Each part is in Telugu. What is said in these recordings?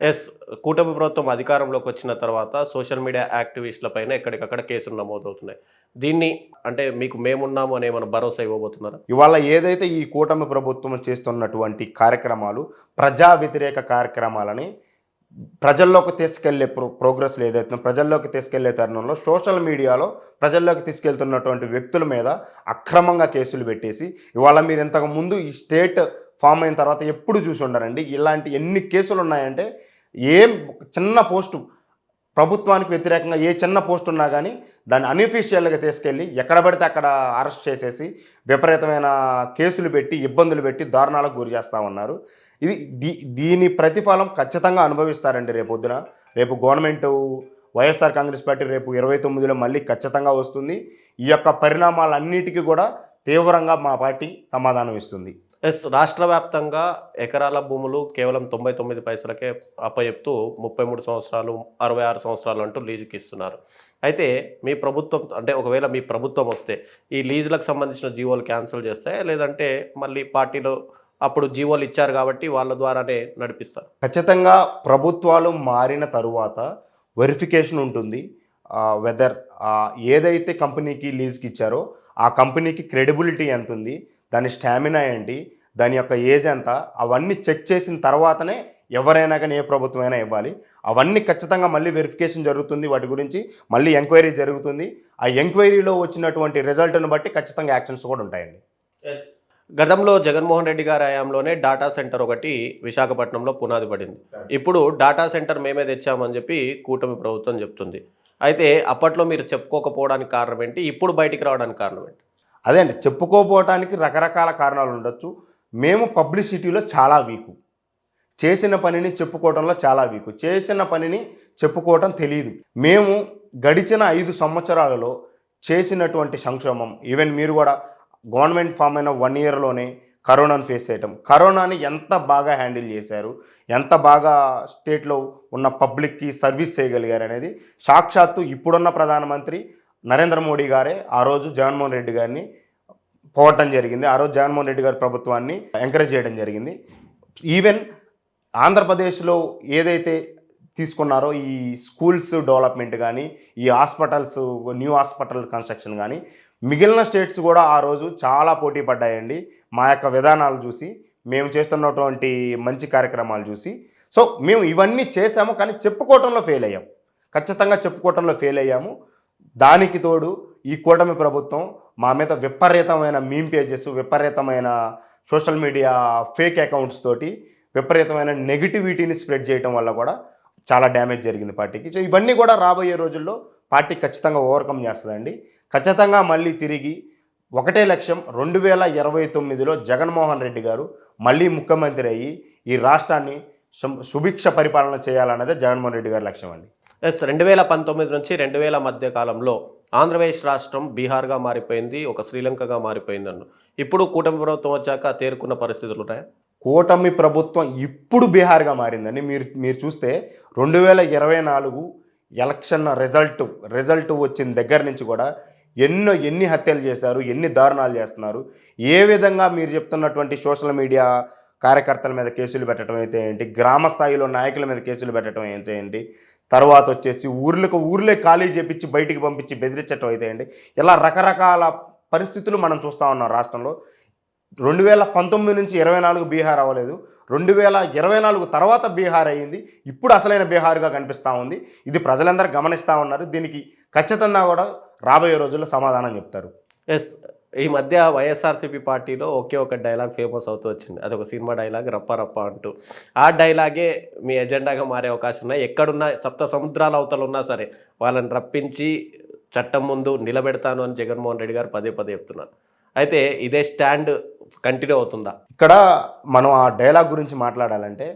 ఎస్ కూటమి ప్రభుత్వం అధికారంలోకి వచ్చిన తర్వాత సోషల్ మీడియా యాక్టివిస్టులపైన ఎక్కడికక్కడ కేసులు నమోదవుతున్నాయి. దీన్ని అంటే మీకు మేమున్నాము అనే ఏమైనా భరోసా ఇవ్వబోతున్నారా? ఇవాళ ఏదైతే ఈ కూటమి ప్రభుత్వం చేస్తున్నటువంటి కార్యక్రమాలు ప్రజా వ్యతిరేక కార్యక్రమాలని ప్రజల్లోకి తీసుకెళ్ళే ప్రో ప్రోగ్రెస్లు ఏదైతే ప్రజల్లోకి తీసుకెళ్ళే తరుణంలో సోషల్ మీడియాలో ప్రజల్లోకి తీసుకెళ్తున్నటువంటి వ్యక్తుల మీద అక్రమంగా కేసులు పెట్టేసి ఇవాళ మీరు ఇంతకు ముందు ఈ స్టేట్ ఫామ్ అయిన తర్వాత ఎప్పుడు చూసి ఉండరండి. ఇలాంటి ఎన్ని కేసులు ఉన్నాయంటే ఏం చిన్న పోస్టు ప్రభుత్వానికి వ్యతిరేకంగా ఏ చిన్న పోస్ట్ ఉన్నా కానీ దాన్ని అన్అఫీషియల్గా తీసుకెళ్ళి ఎక్కడ పడితే అక్కడ అరెస్ట్ చేసేసి విపరీతమైన కేసులు పెట్టి ఇబ్బందులు పెట్టి దారుణాలకు గురి చేస్తూ ఉన్నారు. ఇది దీ దీని ప్రతిఫలం ఖచ్చితంగా అనుభవిస్తారండి రేపు పొద్దున. రేపు గవర్నమెంట్ వైఎస్ఆర్ కాంగ్రెస్ పార్టీ రేపు ఇరవై తొమ్మిదిలో మళ్ళీ ఖచ్చితంగా వస్తుంది. ఈ యొక్క పరిణామాలన్నిటికీ కూడా తీవ్రంగా మా పార్టీ సమాధానం ఇస్తుంది. ఎస్ రాష్ట్ర వ్యాప్తంగా ఎకరాల భూములు కేవలం తొంభై తొమ్మిది పైసలకే అప్పచెప్తూ ముప్పై మూడు సంవత్సరాలు అరవై ఆరు సంవత్సరాలు అంటూ లీజుకి ఇస్తున్నారు. అయితే మీ ప్రభుత్వం అంటే ఒకవేళ మీ ప్రభుత్వం వస్తే ఈ లీజులకు సంబంధించిన జీవోలు క్యాన్సిల్ చేస్తే లేదంటే మళ్ళీ పార్టీలో అప్పుడు జీవోలు ఇచ్చారు కాబట్టి వాళ్ళ ద్వారానే నడిపిస్తారు. ఖచ్చితంగా ప్రభుత్వాలు మారిన తరువాత వెరిఫికేషన్ ఉంటుంది. వెదర్ ఏదైతే కంపెనీకి లీజుకి ఇచ్చారో ఆ కంపెనీకి క్రెడిబిలిటీ ఎంత ఉంది దాని స్టామినా ఏంటి దాని యొక్క ఏజ్ ఎంత? అవన్నీ చెక్ చేసిన తర్వాతనే ఎవరైనా కానీ ఏ ప్రభుత్వమైనా ఇవ్వాలి. అవన్నీ ఖచ్చితంగా మళ్ళీ వెరిఫికేషన్ జరుగుతుంది. వాటి గురించి మళ్ళీ ఎంక్వైరీ జరుగుతుంది. ఆ ఎంక్వైరీలో వచ్చినటువంటి రిజల్ట్ను బట్టి ఖచ్చితంగా యాక్షన్స్ కూడా ఉంటాయండి. గతంలో జగన్మోహన్ రెడ్డి గారి హయాంలోనే డాటా సెంటర్ ఒకటి విశాఖపట్నంలో పునాది పడింది. ఇప్పుడు డాటా సెంటర్ మేమే తెచ్చామని చెప్పి కూటమి ప్రభుత్వం చెప్తుంది. అయితే అప్పట్లో మీరు చెప్పుకోకపోవడానికి కారణం ఏంటి? ఇప్పుడు బయటికి రావడానికి కారణం ఏంటి? అదే అండి. చెప్పుకోపోవటానికి రకరకాల కారణాలు ఉండొచ్చు. మేము పబ్లిసిటీలో చాలా వీకు. చేసిన పనిని చెప్పుకోవడంలో చాలా వీకు. చేసిన పనిని చెప్పుకోవటం తెలియదు మేము గడిచిన ఐదు సంవత్సరాలలో చేసినటువంటి సంక్షేమం ఈవెన్ మీరు కూడా గవర్నమెంట్ ఫామ్ అయిన వన్ ఇయర్లోనే కరోనాను ఫేస్ చేయటం. కరోనాని ఎంత బాగా హ్యాండిల్ చేశారు? ఎంత బాగా స్టేట్లో ఉన్న పబ్లిక్కి సర్వీస్ చేయగలిగారు అనేది సాక్షాత్తు ఇప్పుడున్న ప్రధానమంత్రి నరేంద్ర మోడీ గారే ఆ రోజు జగన్మోహన్ రెడ్డి గారిని పోవటం జరిగింది. ఆ రోజు జగన్మోహన్ రెడ్డి గారి ప్రభుత్వాన్ని ఎంకరేజ్ చేయడం జరిగింది. ఈవెన్ ఆంధ్రప్రదేశ్లో ఏదైతే తీసుకున్నారో ఈ స్కూల్స్ డెవలప్మెంట్ కానీ ఈ హాస్పిటల్స్ న్యూ హాస్పిటల్ కన్స్ట్రక్షన్ కానీ మిగిలిన స్టేట్స్ కూడా ఆ రోజు చాలా పోటీ పడ్డాయండి. మా యొక్క విధానాలు చూసి మేము చేస్తున్నటువంటి మంచి కార్యక్రమాలు చూసి. సో మేము ఇవన్నీ చేసాము కానీ చెప్పుకోవటంలో ఫెయిల్ అయ్యాము ఖచ్చితంగా చెప్పుకోవటంలో ఫెయిల్ అయ్యాము. దానికి తోడు ఈ కూటమి ప్రభుత్వం మా మీద విపరీతమైన మీమ్ పేజెస్ విపరీతమైన సోషల్ మీడియా ఫేక్ అకౌంట్స్ తోటి విపరీతమైన నెగిటివిటీని స్ప్రెడ్ చేయడం వల్ల కూడా చాలా డ్యామేజ్ జరిగింది పార్టీకి. సో ఇవన్నీ కూడా రాబోయే రోజుల్లో పార్టీ ఖచ్చితంగా ఓవర్కమ్ చేస్తుందండి. ఖచ్చితంగా మళ్ళీ తిరిగి ఒకటే లక్ష్యం రెండు వేల ఇరవై తొమ్మిదిలో జగన్మోహన్ రెడ్డి గారు మళ్ళీ ముఖ్యమంత్రి అయ్యి ఈ రాష్ట్రాన్ని సు- సుభిక్ష పరిపాలన చేయాలన్నదే జగన్మోహన్ రెడ్డి గారి లక్ష్యం అండి. ఎస్ రెండు వేల పంతొమ్మిది నుంచి రెండు వేల మధ్య కాలంలో ఆంధ్రప్రదేశ్ రాష్ట్రం బీహార్గా మారిపోయింది ఒక శ్రీలంకగా మారిపోయింది అన్న. ఇప్పుడు కూటమి ప్రభుత్వం వచ్చాక తేరుకున్న పరిస్థితులు ఉంటాయా? కూటమి ప్రభుత్వం ఇప్పుడు బీహార్గా మారిందని మీరు మీరు చూస్తే రెండు వేల ఇరవై నాలుగు ఎలక్షన్ రిజల్ట్ రిజల్ట్ వచ్చిన దగ్గర నుంచి కూడా ఎన్నో ఎన్ని హత్యలు చేశారు ఎన్ని దారుణాలు చేస్తున్నారు ఏ విధంగా మీరు చెప్తున్నటువంటి సోషల్ మీడియా కార్యకర్తల మీద కేసులు పెట్టడం అయితే ఏంటి గ్రామ స్థాయిలో నాయకుల మీద కేసులు పెట్టడం అయితే ఏంటి తర్వాత వచ్చేసి ఊర్లకు ఊర్లే ఖాళీ చేపించి బయటికి పంపించి బెదిరించటం అయితే ఇలా రకరకాల పరిస్థితులు మనం చూస్తూ ఉన్నాం రాష్ట్రంలో. రెండు వేల పంతొమ్మిది నుంచి ఇరవై నాలుగు బీహార్ అవ్వలేదు. రెండు వేల ఇరవై నాలుగు తర్వాత బీహార్ అయ్యింది. ఇప్పుడు అసలైన బీహార్గా కనిపిస్తూ ఉంది. ఇది ప్రజలందరూ గమనిస్తూ ఉన్నారు. దీనికి ఖచ్చితంగా కూడా రాబోయే రోజుల్లో సమాధానం చెప్తారు. ఎస్. ఈ మధ్య వైఎస్ఆర్సీపీ పార్టీలో ఒకే ఒక డైలాగ్ ఫేమస్ అవుతూ వచ్చింది. అదొక సినిమా డైలాగ్ రప్ప రప్ప అంటూ. ఆ డైలాగే మీ ఎజెండాగా మారే అవకాశం ఉన్నాయి. ఎక్కడున్నా సప్త సముద్రాల అవతలు ఉన్నా సరే వాళ్ళని రప్పించి చట్టం ముందు నిలబెడతాను అని జగన్మోహన్ రెడ్డి గారు పదే పదే చెప్తున్నారు. అయితే ఇదే స్టాండ్ కంటిన్యూ అవుతుందా? ఇక్కడ మనం ఆ డైలాగ్ గురించి మాట్లాడాలంటే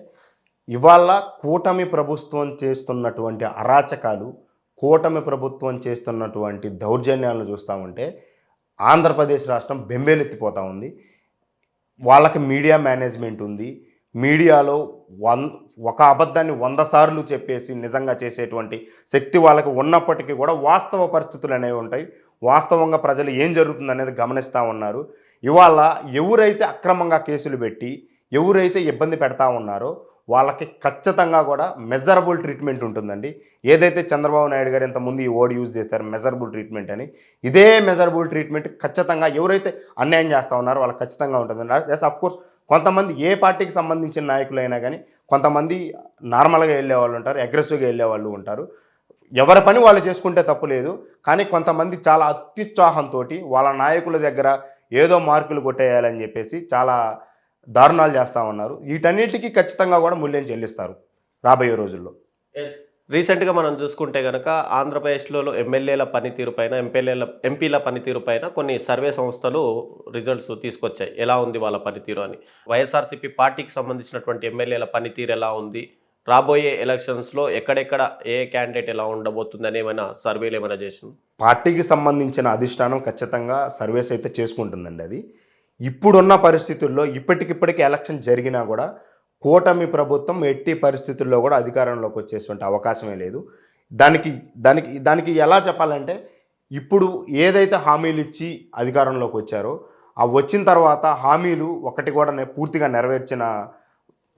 ఇవాళ కూటమి ప్రభుత్వం చేస్తున్నటువంటి అరాచకాలు కూటమి ప్రభుత్వం చేస్తున్నటువంటి దౌర్జన్యాలను చూస్తామంటే ఆంధ్రప్రదేశ్ రాష్ట్రం బెంబేలెత్తిపోతూ ఉంది. వాళ్ళకి మీడియా మేనేజ్మెంట్ ఉంది. మీడియాలో వన్ ఒక అబద్ధాన్ని వంద సార్లు చెప్పేసి నిజంగా చేసేటువంటి శక్తి వాళ్ళకి ఉన్నప్పటికీ కూడా వాస్తవ పరిస్థితులు అనేవి ఉంటాయి. వాస్తవంగా ప్రజలు ఏం జరుగుతుందనేది గమనిస్తూ ఉన్నారు. ఇవాళ ఎవరైతే అక్రమంగా కేసులు పెట్టి ఎవరైతే ఇబ్బంది పెడతా ఉన్నారో వాళ్ళకి ఖచ్చితంగా కూడా మెజరబుల్ ట్రీట్మెంట్ ఉంటుందండి. ఏదైతే చంద్రబాబు నాయుడు గారు ఇంతకుముందు ఈ ఓడి యూజ్ చేస్తారు మెజరబుల్ ట్రీట్మెంట్ అని ఇదే మెజరబుల్ ట్రీట్మెంట్ ఖచ్చితంగా ఎవరైతే అన్యాయం చేస్తూ ఉన్నారో వాళ్ళకి ఖచ్చితంగా ఉంటుందండి. ఎస్ అఫ్ కోర్స్ కొంతమంది ఏ పార్టీకి సంబంధించిన నాయకులైనా కానీ కొంతమంది నార్మల్గా వెళ్ళే వాళ్ళు ఉంటారు అగ్రెసివ్గా వెళ్ళే వాళ్ళు ఉంటారు. ఎవరి పని వాళ్ళు చేసుకుంటే తప్పు లేదు కానీ కొంతమంది చాలా అత్యుత్సాహంతో వాళ్ళ నాయకుల దగ్గర ఏదో మార్కులు కొట్టేయాలని చెప్పేసి చాలా దారుణాలు చేస్తూ ఉన్నారు. వీటన్నిటికీ ఖచ్చితంగా కూడా మూల్యం చెల్లిస్తారు రాబోయే రోజుల్లో. రీసెంట్గా మనం చూసుకుంటే కనుక ఆంధ్రప్రదేశ్లో ఎమ్మెల్యేల పనితీరు పైన ఎంపీల ఎంపీల పనితీరు పైన కొన్ని సర్వే సంస్థలు రిజల్ట్స్ తీసుకొచ్చాయి. ఎలా ఉంది వాళ్ళ పనితీరు అని? వైఎస్ఆర్సీపీ పార్టీకి సంబంధించినటువంటి ఎమ్మెల్యేల పనితీరు ఎలా ఉంది? రాబోయే ఎలక్షన్స్లో ఎక్కడెక్కడ ఏ క్యాండిడేట్ ఎలా ఉండబోతుందని ఏమైనా సర్వేలు ఏమైనా చేసింది? పార్టీకి సంబంధించిన అధిష్టానం ఖచ్చితంగా సర్వేస్ అయితే చేసుకుంటుందండి అది. ఇప్పుడున్న పరిస్థితుల్లో ఇప్పటికిప్పటికీ ఎలక్షన్ జరిగినా కూడా కూటమి ప్రభుత్వం ఎట్టి పరిస్థితుల్లో కూడా అధికారంలోకి వచ్చేటువంటి అవకాశమే లేదు. దానికి దానికి దానికి ఎలా చెప్పాలంటే ఇప్పుడు ఏదైతే హామీలు ఇచ్చి అధికారంలోకి వచ్చారో ఆ వచ్చిన తర్వాత హామీలు ఒకటి కూడా పూర్తిగా నెరవేర్చిన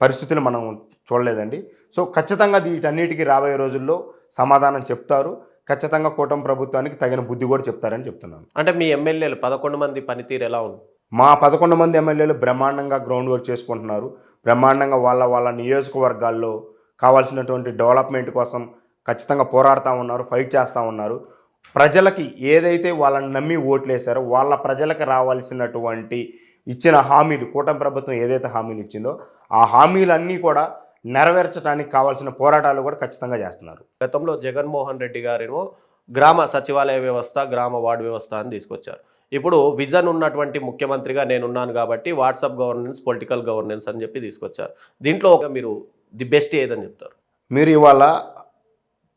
పరిస్థితులు మనం చూడలేదండి. సో ఖచ్చితంగా వీటన్నిటికీ రాబోయే రోజుల్లో సమాధానం చెప్తారు. ఖచ్చితంగా కూటమి ప్రభుత్వానికి తగిన బుద్ధి కూడా చెప్తారని చెప్తున్నాను. అంటే మీ ఎమ్మెల్యేలు పదకొండు మంది పనితీరు ఎలా ఉంది? మా పదకొండు మంది ఎమ్మెల్యేలు బ్రహ్మాండంగా గ్రౌండ్ వర్క్ చేసుకుంటున్నారు. బ్రహ్మాండంగా వాళ్ళ వాళ్ళ నియోజకవర్గాల్లో కావాల్సినటువంటి డెవలప్మెంట్ కోసం ఖచ్చితంగా పోరాడుతూ ఉన్నారు ఫైట్ చేస్తూ ఉన్నారు. ప్రజలకి ఏదైతే వాళ్ళని నమ్మి ఓట్లు వేశారో వాళ్ళ ప్రజలకు రావాల్సినటువంటి ఇచ్చిన హామీలు కూటమి ప్రభుత్వం ఏదైతే హామీలు ఇచ్చిందో ఆ హామీలన్నీ కూడా నెరవేర్చడానికి కావాల్సిన పోరాటాలు కూడా ఖచ్చితంగా చేస్తున్నారు. గతంలో జగన్మోహన్ రెడ్డి గారేమో గ్రామ సచివాలయ వ్యవస్థ గ్రామ వార్డు వ్యవస్థ అని తీసుకొచ్చారు. ఇప్పుడు విజన్ ఉన్నటువంటి ముఖ్యమంత్రిగా నేనున్నాను కాబట్టి వాట్సాప్ గవర్నెన్స్ పొలిటికల్ గవర్నెన్స్ అని చెప్పి తీసుకొచ్చారు. దీంట్లో ఒక మీరు ది బెస్ట్ ఏదని చెప్తారు? మీరు ఇవాళ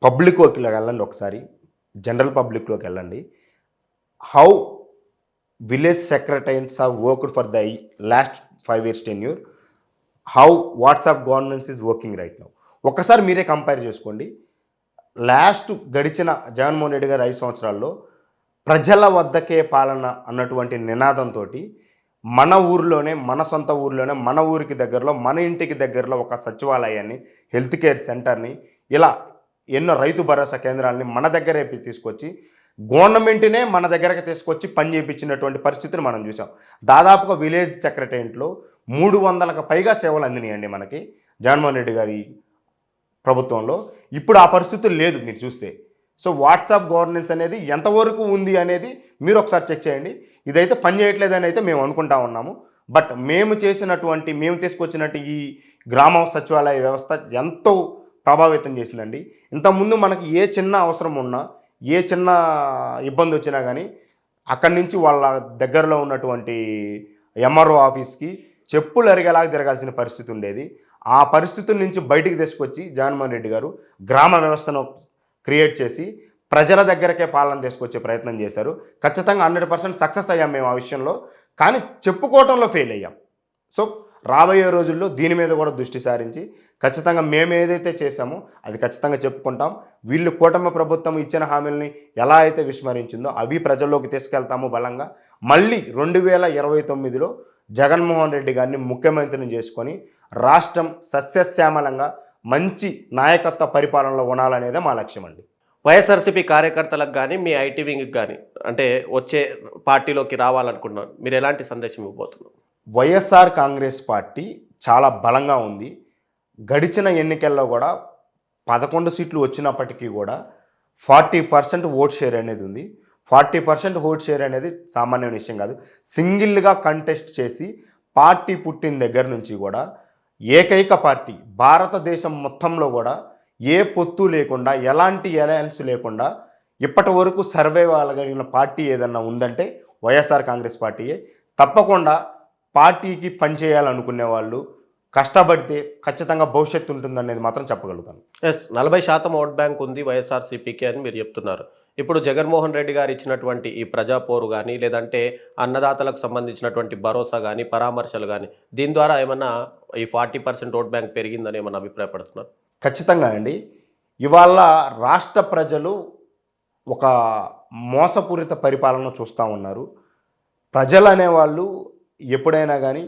పబ్లిక్లోకి వెళ్ళండి ఒకసారి జనరల్ పబ్లిక్లోకి వెళ్ళండి. How village secretaries are worked for the last five years tenure how WhatsApp governance is working right now. ఒక్కసారి మీరే కంపేర్ చేసుకోండి. లాస్ట్ గడిచిన జగన్మోహన్ రెడ్డి గారు ఐదు సంవత్సరాల్లో ప్రజల వద్దకే పాలన అన్నటువంటి నినాదంతో మన ఊరిలోనే మన సొంత ఊరిలోనే మన ఊరికి దగ్గరలో మన ఇంటికి దగ్గరలో ఒక సచివాలయాన్ని హెల్త్ కేర్ సెంటర్ని ఇలా ఎన్నో రైతు భరోసా కేంద్రాలని మన దగ్గరే తీసుకొచ్చి గవర్నమెంట్నే మన దగ్గరకు తీసుకొచ్చి పని చేయించినటువంటి పరిస్థితిని మనం చూసాం. దాదాపుగా విలేజ్ సెక్రటరియట్లో మూడు వందలకు పైగా సేవలు అందినాయండి మనకి జగన్మోహన్ రెడ్డి గారి ప్రభుత్వంలో. ఇప్పుడు ఆ పరిస్థితులు లేదు మీరు చూస్తే. సో వాట్సాప్ గవర్నెన్స్ అనేది ఎంతవరకు ఉంది అనేది మీరు ఒకసారి చెక్ చేయండి. ఇదైతే పని చేయట్లేదని అయితే మేము అనుకుంటా ఉన్నాము. బట్ మేము చేసినటువంటి మేము తీసుకొచ్చినట్టు ఈ గ్రామ సచివాలయ వ్యవస్థ ఎంతో ప్రభావితం చేసిందండి. ఇంతకుముందు మనకి ఏ చిన్న అవసరం ఉన్నా ఏ చిన్న ఇబ్బంది వచ్చినా కానీ అక్కడి నుంచి వాళ్ళ దగ్గరలో ఉన్నటువంటి ఎంఆర్ఓ ఆఫీస్కి చెప్పులు అరిగేలాగా తిరగాల్సిన పరిస్థితి ఉండేది. ఆ పరిస్థితుల నుంచి బయటికి తీసుకొచ్చి జగన్మోహన్ రెడ్డి గారు గ్రామ వ్యవస్థను క్రియేట్ చేసి ప్రజల దగ్గరకే పాలన తీసుకొచ్చే ప్రయత్నం చేశారు. ఖచ్చితంగా హండ్రెడ్ పర్సెంట్ సక్సెస్ అయ్యాం మేము ఆ విషయంలో. కానీ చెప్పుకోవటంలో ఫెయిల్ అయ్యాం. సో రాబోయే రోజుల్లో దీని మీద కూడా దృష్టి సారించి ఖచ్చితంగా మేము ఏదైతే చేశామో అది ఖచ్చితంగా చెప్పుకుంటాం. వీళ్ళు కూటమి ప్రభుత్వం ఇచ్చిన హామీలని ఎలా అయితే విస్మరించిందో అవి ప్రజల్లోకి తీసుకెళ్తాము బలంగా. మళ్ళీ రెండు వేల ఇరవై తొమ్మిదిలో జగన్మోహన్ రెడ్డి గారిని ముఖ్యమంత్రిని చేసుకొని రాష్ట్రం సస్యశ్యామలంగా మంచి నాయకత్వ పరిపాలనలో ఉండాలనేదే మా లక్ష్యం అండి వైఎస్ఆర్సీపీ కార్యకర్తలకు కానీ మీ ఐటీ వింగ్కి కానీ అంటే వచ్చే పార్టీలోకి రావాలనుకుంటున్నారు. మీరు ఎలాంటి సందేశం ఇవ్వబోతున్నారు? వైఎస్ఆర్ కాంగ్రెస్ పార్టీ చాలా బలంగా ఉంది. గడిచిన ఎన్నికల్లో కూడా పదకొండు సీట్లు వచ్చినప్పటికీ కూడా ఫార్టీ పర్సెంట్ ఓట్ షేర్ అనేది ఉంది. ఫార్టీ పర్సెంట్ ఓట్ షేర్ అనేది సామాన్యమైన విషయం కాదు. సింగిల్గా కంటెస్ట్ చేసి పార్టీ పుట్టిన దగ్గర నుంచి కూడా ఏకైక పార్టీ భారతదేశం మొత్తంలో కూడా ఏ పొత్తు లేకుండా ఎలాంటి అలయన్స్ లేకుండా ఇప్పటి వరకు సర్వే అవ్వగలిగిన పార్టీ ఏదన్నా ఉందంటే వైఎస్ఆర్ కాంగ్రెస్ పార్టీయే. తప్పకుండా పార్టీకి పనిచేయాలనుకునే వాళ్ళు కష్టపడితే ఖచ్చితంగా భవిష్యత్తు ఉంటుందనేది మాత్రం చెప్పగలుగుతాను. ఎస్ నలభై శాతం ఓట్ బ్యాంక్ ఉంది వైఎస్ఆర్సీపీకి అని మీరు చెప్తున్నారు. ఇప్పుడు జగన్మోహన్ రెడ్డి గారు ఇచ్చినటువంటి ఈ ప్రజాపోరు కానీ లేదంటే అన్నదాతలకు సంబంధించినటువంటి భరోసా కానీ పరామర్శలు కానీ దీని ద్వారా ఏమన్నా ఈ ఫార్టీ పర్సెంట్ ఓట్ బ్యాంక్ పెరిగిందని ఏమన్నా అభిప్రాయపడుతున్నారు? ఖచ్చితంగా అండి. ఇవాళ రాష్ట్ర ప్రజలు ఒక మోసపూరిత పరిపాలన చూస్తూ ఉన్నారు. ప్రజలు అనేవాళ్ళు ఎప్పుడైనా కానీ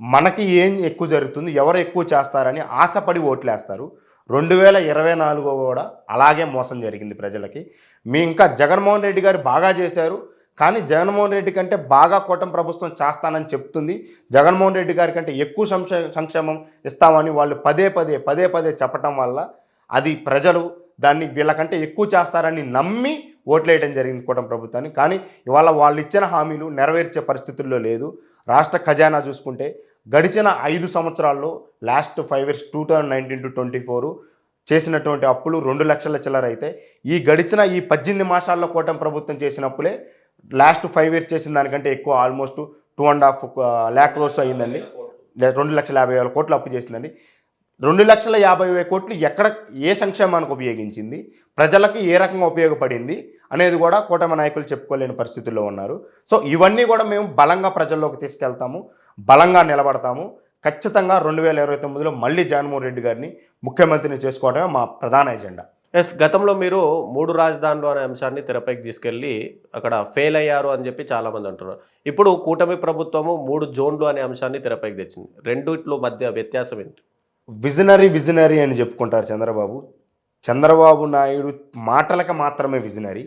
మనకి ఏం ఎక్కువ జరుగుతుంది ఎవరు ఎక్కువ చేస్తారని ఆశపడి ఓట్లేస్తారు. రెండు వేల ఇరవై నాలుగు కూడా అలాగే మోసం జరిగింది ప్రజలకి. మీ ఇంకా జగన్మోహన్ రెడ్డి గారు బాగా చేశారు కానీ జగన్మోహన్ రెడ్డి కంటే బాగా కూటమి ప్రభుత్వం చేస్తానని చెప్తుంది. జగన్మోహన్ రెడ్డి గారి కంటే ఎక్కువ సంక్షే సంక్షేమం ఇస్తామని వాళ్ళు పదే పదే పదే పదే చెప్పటం వల్ల అది ప్రజలు దాన్ని వీళ్ళకంటే ఎక్కువ చేస్తారని నమ్మి ఓట్లేయడం జరిగింది కూటమి ప్రభుత్వాన్ని. కానీ ఇవాళ వాళ్ళు ఇచ్చిన హామీలు నెరవేర్చే పరిస్థితుల్లో లేదు. రాష్ట్ర ఖజానా చూసుకుంటే గడిచిన ఐదు సంవత్సరాల్లో last five years two thousand nineteen to twenty four చేసినటువంటి అప్పులు రెండు లక్షల చిల్లర అయితే ఈ గడిచిన ఈ పద్దెనిమిది మాసాల్లో కూటమి ప్రభుత్వం చేసిన అప్పులే లాస్ట్ ఫైవ్ ఇయర్స్ చేసిన దానికంటే ఎక్కువ almost two and half lakh crores అయ్యిందండి. రెండు లక్షల యాభై వేల కోట్లు అప్పు చేసిందండి. రెండు లక్షల యాభై వేల కోట్లు ఎక్కడ ఏ సంక్షేమానికి ఉపయోగించింది ప్రజలకు ఏ రకంగా ఉపయోగపడింది అనేది కూడా కూటమి నాయకులు చెప్పుకోలేని పరిస్థితుల్లో ఉన్నారు. సో ఇవన్నీ కూడా మేము బలంగా ప్రజల్లోకి తీసుకెళ్తాము. బలంగా నిలబడతాము. ఖచ్చితంగా రెండు వేల ఇరవై తొమ్మిదిలో మళ్ళీ జగన్మోహన్ రెడ్డి గారిని ముఖ్యమంత్రిని చేసుకోవడమే మా ప్రధాన ఎజెండా. ఎస్ గతంలో మీరు మూడు రాజధానులు అనే అంశాన్ని తెరపైకి తీసుకెళ్ళి అక్కడ ఫెయిల్ అయ్యారు అని చెప్పి చాలామంది అంటున్నారు. ఇప్పుడు కూటమి ప్రభుత్వము మూడు జోన్లు అనే అంశాన్ని తెరపైకి తెచ్చింది. రెండిట్లో మధ్య వ్యత్యాసం ఏంటి? విజనరీ విజనరీ అని చెప్పుకుంటారు చంద్రబాబు. చంద్రబాబు నాయుడు మాటలకు మాత్రమే విజనరీ.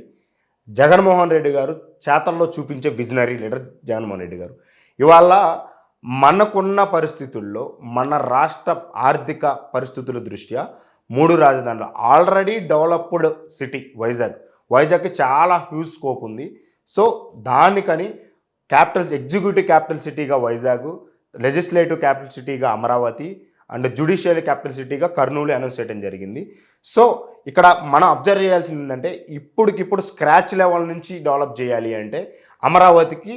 జగన్మోహన్ రెడ్డి గారు చేతల్లో చూపించే విజనరీ లీడర్ జగన్మోహన్ రెడ్డి గారు. ఇవాళ మనకున్న పరిస్థితుల్లో మన రాష్ట్ర ఆర్థిక పరిస్థితుల దృష్ట్యా మూడు రాజధానులు. ఆల్రెడీ డెవలప్డ్ సిటీ వైజాగ్ వైజాగ్కి చాలా హ్యూజ్ స్కోప్ ఉంది. సో దానికని క్యాపిటల్ ఎగ్జిక్యూటివ్ క్యాపిటల్ సిటీగా వైజాగ్ లెజిస్లేటివ్ క్యాపిటల్ సిటీగా అమరావతి అండ్ జ్యుడిషియల్ క్యాపిటల్ సిటీగా కర్నూలు అనౌన్స్ చేయడం జరిగింది. సో ఇక్కడ మనం అబ్జర్వ్ చేయాల్సింది ఏంటంటే ఇప్పటికిప్పుడు స్క్రాచ్ లెవెల్ నుంచి డెవలప్ చేయాలి అంటే అమరావతికి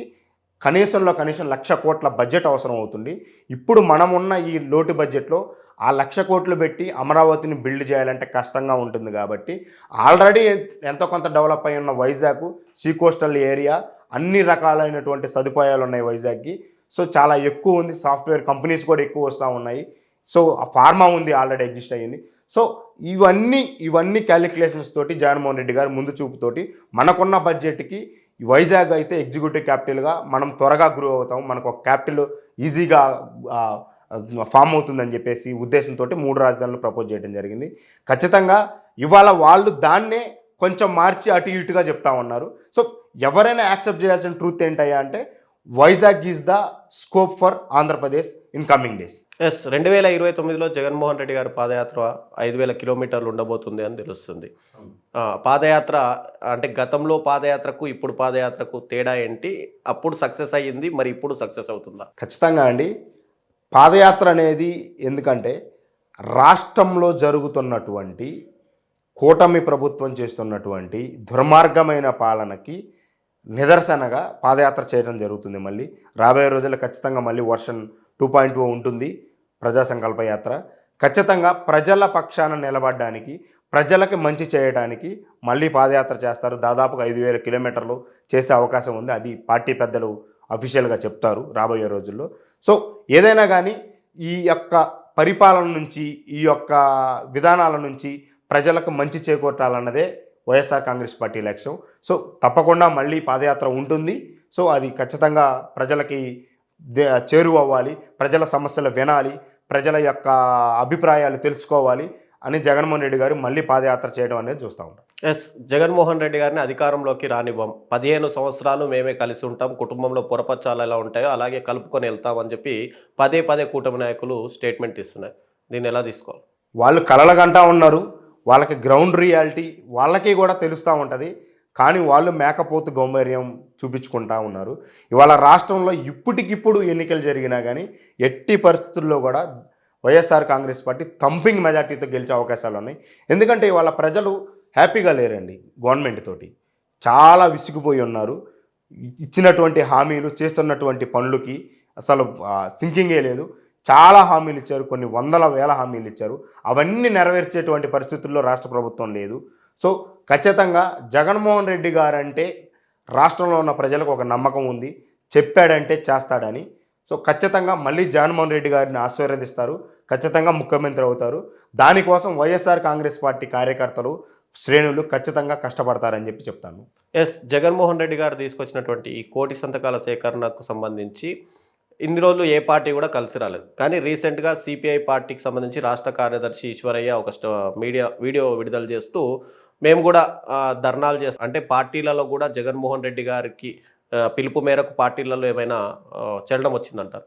కనీసంలో కనీసం లక్ష కోట్ల బడ్జెట్ అవసరం అవుతుంది ఇప్పుడు మనం ఉన్న ఈ లోటు బడ్జెట్లో ఆ లక్ష కోట్లు పెట్టి అమరావతిని బిల్డ్ చేయాలంటే కష్టంగా ఉంటుంది కాబట్టి ఆల్రెడీ ఎంతో కొంత డెవలప్ అయి ఉన్న వైజాగ్ సీ కోస్టల్ ఏరియా అన్ని రకాలైనటువంటి సదుపాయాలు ఉన్నాయి వైజాగ్కి. సో చాలా ఎక్కువ ఉంది. సాఫ్ట్వేర్ కంపెనీస్ కూడా ఎక్కువ వస్తూ ఉన్నాయి. సో ఫార్మా ఉంది ఆల్రెడీ ఎగ్జిస్ట్ అయ్యింది. సో ఇవన్నీ ఇవన్నీ క్యాలిక్యులేషన్స్ తోటి జగన్మోహన్ రెడ్డి గారు ముందు చూపుతోటి మనకున్న బడ్జెట్కి వైజాగ్ అయితే ఎగ్జిక్యూటివ్ క్యాపిటల్గా మనం త్వరగా గ్రో అవుతాం. మనకు ఒక క్యాపిటల్ ఈజీగా ఫామ్ అవుతుందని చెప్పేసి ఉద్దేశంతో మూడు రాజధానులు ప్రపోజ్ చేయడం జరిగింది. ఖచ్చితంగా ఇవాళ వాళ్ళు దాన్నే కొంచెం మార్చి అటు ఇటుగా చెప్తా ఉన్నారు. సో ఎవరైనా యాక్సెప్ట్ చేయాల్సిన ట్రూత్ ఏంటయ్యా అంటే Vizag is the scope for Andhra Pradesh in coming days. Yes రెండు వేల ఇరవై తొమ్మిదిలో జగన్మోహన్ రెడ్డి గారి పాదయాత్ర ఐదు వేల కిలోమీటర్లు ఉండబోతుంది అని తెలుస్తుంది. పాదయాత్ర అంటే గతంలో పాదయాత్రకు ఇప్పుడు పాదయాత్రకు తేడా ఏంటి? అప్పుడు సక్సెస్ అయ్యింది మరి ఇప్పుడు సక్సెస్ అవుతుందా? ఖచ్చితంగా అండి. పాదయాత్ర అనేది ఎందుకంటే రాష్ట్రంలో జరుగుతున్నటువంటి కూటమి ప్రభుత్వం చేస్తున్నటువంటి దుర్మార్గమైన పాలనకి నిదర్శనగా పాదయాత్ర చేయడం జరుగుతుంది మళ్ళీ. రాబోయే రోజుల్లో ఖచ్చితంగా మళ్ళీ వర్షన్ టూ పాయింట్ ఉంటుంది ప్రజా సంకల్ప యాత్ర. ఖచ్చితంగా ప్రజల పక్షాన నిలబడడానికి ప్రజలకు మంచి చేయడానికి మళ్ళీ పాదయాత్ర చేస్తారు. దాదాపుగా ఐదు వేల కిలోమీటర్లు చేసే అవకాశం ఉంది. అది పార్టీ పెద్దలు అఫీషియల్గా చెప్తారు రాబోయే రోజుల్లో. సో ఏదైనా కానీ ఈ యొక్క పరిపాలన నుంచి ఈ యొక్క విధానాల నుంచి ప్రజలకు మంచి చేకూర్చాలన్నదే వైఎస్ఆర్ కాంగ్రెస్ పార్టీ లక్ష్యం సో తప్పకుండా మళ్ళీ పాదయాత్ర ఉంటుంది. సో అది ఖచ్చితంగా ప్రజలకి దే- చేరువ అవ్వాలి ప్రజల సమస్యలు వినాలి. ప్రజల యొక్క అభిప్రాయాలు తెలుసుకోవాలి అని జగన్మోహన్ రెడ్డి గారు మళ్ళీ పాదయాత్ర చేయడం అనేది చూస్తూ ఉంటాం. ఎస్ జగన్మోహన్ రెడ్డి గారిని అధికారంలోకి రానివ్వం. పదిహేను సంవత్సరాలు మేమే కలిసి ఉంటాం. కుటుంబంలో పొరపచ్చాలు ఎలా ఉంటాయో అలాగే కలుపుకొని వెళ్తామని చెప్పి పదే పదే కూటమి నాయకులు స్టేట్మెంట్ ఇస్తున్నారు దీన్ని ఎలా తీసుకోవాలి? వాళ్ళు కలలుగంటా ఉన్నారు. వాళ్ళకి గ్రౌండ్ రియాలిటీ వాళ్ళకి కూడా తెలుస్తూ ఉంటుంది. కానీ వాళ్ళు మేకపోతు గౌంభర్యం చూపించుకుంటా ఉన్నారు. ఇవాళ రాష్ట్రంలో ఇప్పటికిప్పుడు ఎన్నికలు జరిగినా కానీ ఎట్టి పరిస్థితుల్లో కూడా వైఎస్ఆర్ కాంగ్రెస్ పార్టీ థంపింగ్ మెజార్టీతో గెలిచే అవకాశాలు ఉన్నాయి. ఎందుకంటే ఇవాళ ప్రజలు హ్యాపీగా లేరండి గవర్నమెంట్ తోటి. చాలా విసిగిపోయి ఉన్నారు. ఇచ్చినటువంటి హామీలు చేస్తున్నటువంటి పనులకి అసలు సింకింగే లేదు. చాలా హామీలు ఇచ్చారు కొన్ని వందల వేల హామీలు ఇచ్చారు. అవన్నీ నెరవేర్చేటువంటి పరిస్థితుల్లో రాష్ట్ర ప్రభుత్వం లేదు. సో ఖచ్చితంగా జగన్మోహన్ రెడ్డి గారంటే రాష్ట్రంలో ఉన్న ప్రజలకు ఒక నమ్మకం ఉంది. చెప్పాడంటే చేస్తాడని. సో ఖచ్చితంగా మళ్ళీ జగన్మోహన్ రెడ్డి గారిని ఆశీర్వదిస్తారు. ఖచ్చితంగా ముఖ్యమంత్రి అవుతారు. దానికోసం వైఎస్ఆర్ కాంగ్రెస్ పార్టీ కార్యకర్తలు శ్రేణులు ఖచ్చితంగా కష్టపడతారని చెప్పి చెప్తాను. ఎస్ జగన్మోహన్ రెడ్డి గారు తీసుకొచ్చినటువంటి ఈ కోటి సంతకాల సేకరణకు సంబంధించి ఇన్ని రోజులు ఏ పార్టీ కూడా కలిసి రాలేదు. కానీ రీసెంట్గా సిపిఐ పార్టీకి సంబంధించి రాష్ట్ర కార్యదర్శి ఈశ్వరయ్య ఒక మీడియా వీడియో విడుదల చేస్తూ మేము కూడా ధర్నాలు చేస్తాం అంటే పార్టీలలో కూడా జగన్మోహన్ రెడ్డి గారికి పిలుపు మేరకు పార్టీలలో ఏమైనా చెల్లడం వచ్చిందంటారు?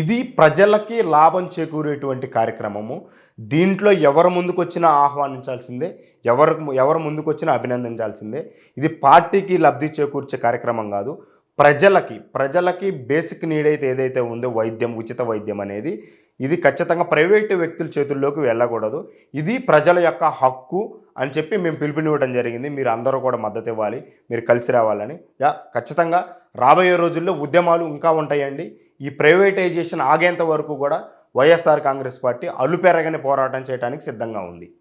ఇది ప్రజలకి లాభం చేకూరేటువంటి కార్యక్రమము. దీంట్లో ఎవరు ముందుకొచ్చినా ఆహ్వానించాల్సిందే ఎవరు ఎవరు ముందుకొచ్చినా అభినందించాల్సిందే. ఇది పార్టీకి లబ్ధి చేకూర్చే కార్యక్రమం కాదు. ప్రజలకి ప్రజలకి బేసిక్ నీడ్ అయితే ఏదైతే ఉందో వైద్యం ఉచిత వైద్యం అనేది ఇది ఖచ్చితంగా ప్రైవేటు వ్యక్తుల చేతుల్లోకి వెళ్ళకూడదు. ఇది ప్రజల యొక్క హక్కు అని చెప్పి మేము పిలుపునివ్వడం జరిగింది. మీరు అందరూ కూడా మద్దతు ఇవ్వాలి. మీరు కలిసి రావాలని. యా ఖచ్చితంగా రాబోయే రోజుల్లో ఉద్యమాలు ఇంకా ఉంటాయండి. ఈ ప్రైవేటైజేషన్ ఆగేంత వరకు కూడా వైఎస్ఆర్ కాంగ్రెస్ పార్టీ అలుపెరగని పోరాటం చేయడానికి సిద్ధంగా ఉంది.